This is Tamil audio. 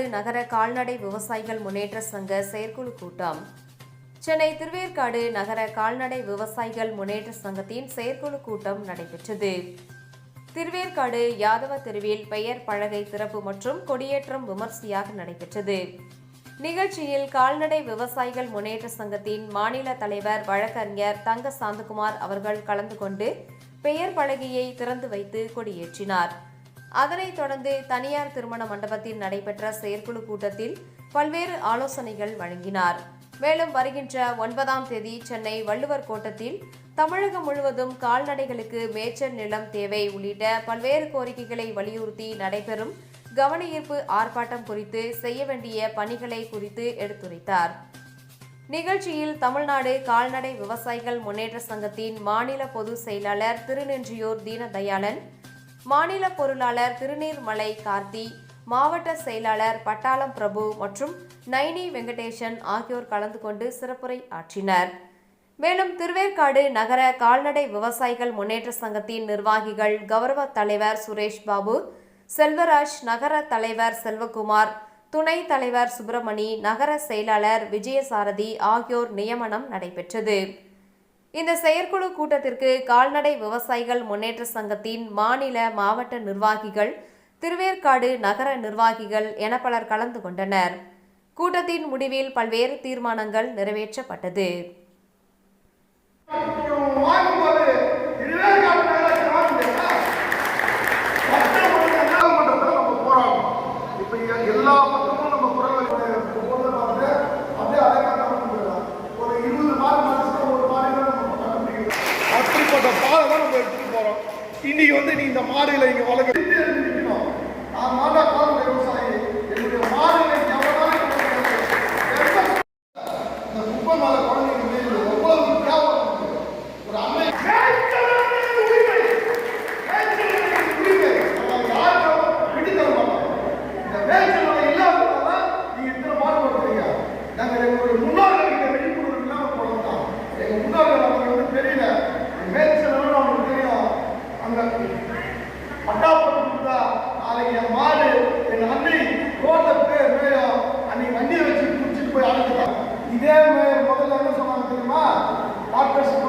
நகர கால்நடை விவசாயிகள் முன்னேற்ற சங்க செயற்குழு கூட்டம். சென்னை திருவேற்காடு நகர கால்நடை விவசாயிகள் முன்னேற்ற சங்கத்தின் செயற்குழு கூட்டம் நடைபெற்றது. திருவேற்காடு யாதவ தெருவில் பெயர் பலகை திறப்பு மற்றும் கொடியேற்றம் விமர்சையாக நடைபெற்றது. நிகழ்ச்சியில் கால்நடை விவசாயிகள் முன்னேற்ற சங்கத்தின் மாநில தலைவர் வழக்கறிஞர் தங்க சாந்தகுமார் அவர்கள் கலந்து கொண்டு பெயர் பலகையை திறந்து வைத்து கொடியேற்றினார். அதனைத் தொடர்ந்து தனியார் திருமண மண்டபத்தில் நடைபெற்ற செயற்குழு கூட்டத்தில் பல்வேறு ஆலோசனைகள் வழங்கினார். மேலும் வருகின்ற ஒன்பதாம் தேதி சென்னை வள்ளுவர் கோட்டத்தில் தமிழகம் முழுவதும் கால்நடைகளுக்கு மேய்ச்சல் நிலம் தேவை உள்ளிட்ட பல்வேறு கோரிக்கைகளை வலியுறுத்தி நடைபெறும் கவனஈர்ப்பு ஆர்ப்பாட்டம் குறித்து செய்ய வேண்டிய பணிகளை குறித்து எடுத்துரைத்தார். நிகழ்ச்சியில் தமிழ்நாடு கால்நடை விவசாயிகள் முன்னேற்ற சங்கத்தின் மாநில பொதுச் செயலாளர் திருநென்றியூர் தீனதயாளன் மாநில பொருளாளர் திருநீர்மலை கார்த்தி மாவட்ட செயலாளர் பட்டாளம் பிரபு மற்றும் நைனி வெங்கடேசன் ஆகியோர் கலந்து கொண்டு சிறப்புரை ஆற்றினர். மேலும் திருவேற்காடு நகர கால்நடை விவசாயிகள் முன்னேற்ற சங்கத்தின் நிர்வாகிகள் கௌரவ தலைவர் சுரேஷ் பாபு செல்வராஜ் நகர தலைவர் செல்வகுமார் துணை தலைவர் சுப்பிரமணி நகர செயலாளர் விஜயசாரதி ஆகியோர் நியமனம் நடைபெற்றது. இந்த செயற்குழு கூட்டத்திற்கு கால்நடை விவசாயிகள் முன்னேற்ற சங்கத்தின் மாநில மாவட்ட நிர்வாகிகள் திருவேற்காடு நகர நிர்வாகிகள் என பலர் கலந்து கொண்டனர். கூட்டத்தின் முடிவில் பல்வேறு தீர்மானங்கள் நிறைவேற்றப்பட்டது. மாடை தான் நம்ம எடுத்துட்டு போறோம். இன்னைக்கு வந்து நீ இந்த மாடுகளை இங்க வளர்க்க நிற்கணும் நான் மாடா காலம் விவசாயி. என்னுடைய மாடுகளை எவ்வளவு இதே முதல்ல என்ன சொன்னாங்க தெரியுமா கார்பரேஷன்